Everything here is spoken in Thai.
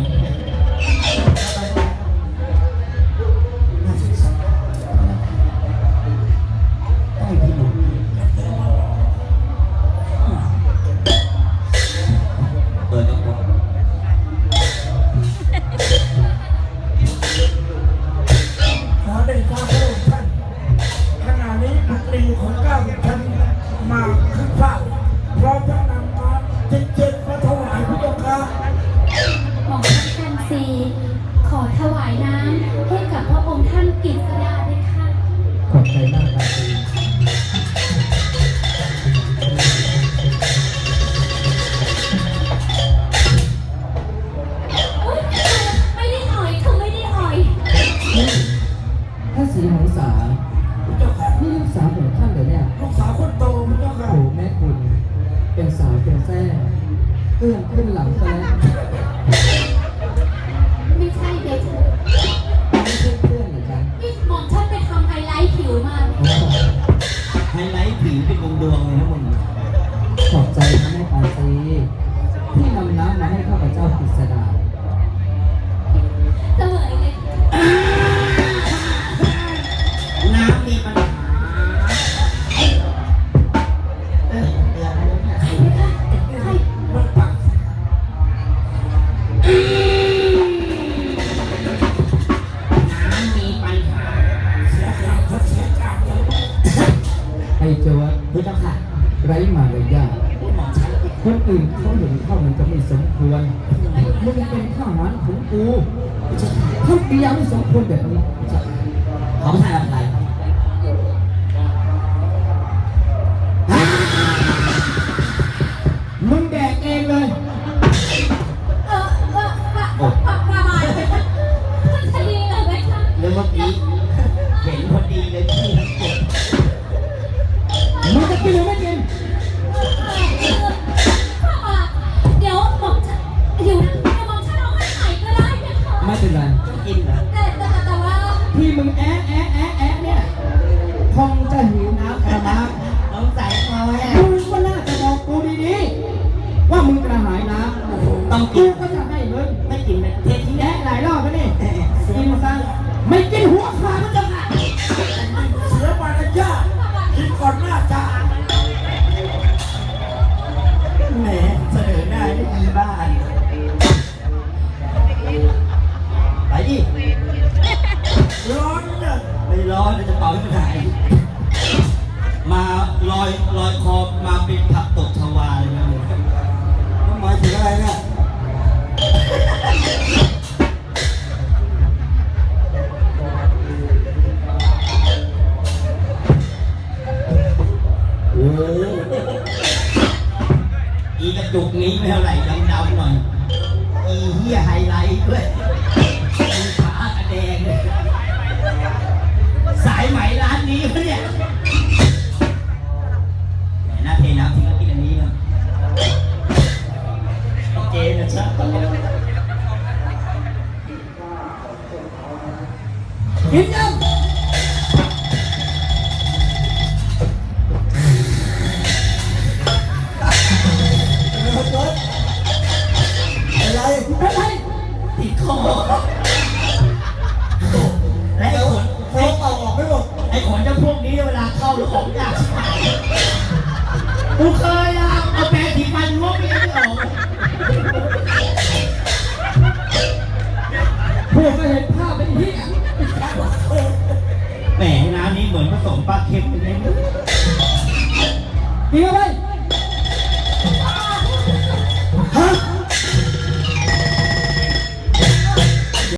น วายน้ำให้กับพระองค์ท่านกฤษดาด้วยค่ะขอบใจมากครับอุ๊ยไม่ได้อ่อยคือไม่ได้อ่อยถ้าสีหงสาพระเจ้าค่ะนี่ลูกสาวของท่านเหรอเนี่ยลูกสาวคนโตพระเจ้าค่ะโอ้แม่คุณ เป็นสาวเป็นแท้เอื้อนขึ้นหลังซะแล้ว อ้โจวะพุทธค่ะ ไร้มารยาทคนอื่นเขาเห็นเข้ามันจะไม่สมควรมึงเป็นข้าหารของกูทำกิริยาไม่สมควรแบบนี้ขอประทานอภัย เป็นไร กินเหรอแต่แต่แต่ว่าที่มึงแอะแอะแอะแอะเนี่ยคงจะหิวน้ำกระมังน้องใส่คอแห้งมึงก็น่าจะบอกกูดีๆว่ามึงกระหายน้ำต้องกูกินก็จะให้มึงไม่กินเป็นเทที่แอะหลายรอบแล้วนี่กินซะไม่กินหัวขาดมันจะขาดเสียมารยาทกินก่อนหน้าจานแหม ไม่ร้อนจะเป่าให้มันมาลอยลอยคอมาเป็นผักตบชวาเลยนะหมายถึงอะไรเนี่ยโอ้อีกระจุกนี้ไม่เท่าไหร่ดำๆหน่อย อีเหี้ยไฮไลท์ด้วย สายไหมร้านนี้ปะเนี่ยแหมน่าเทน้ำทิ้งแล้วกินอันนี้นะเจนะจ๊ะกินยังอะไร กูเคยอะเอาแปรงสีฟันล้วงไปยังไม่ออกพวกก็เห็นภาพเป็นที่แหมน้ำนี้เหมือนผสมปลาเค็มเป็นไงไม่รู้กินเข้าไป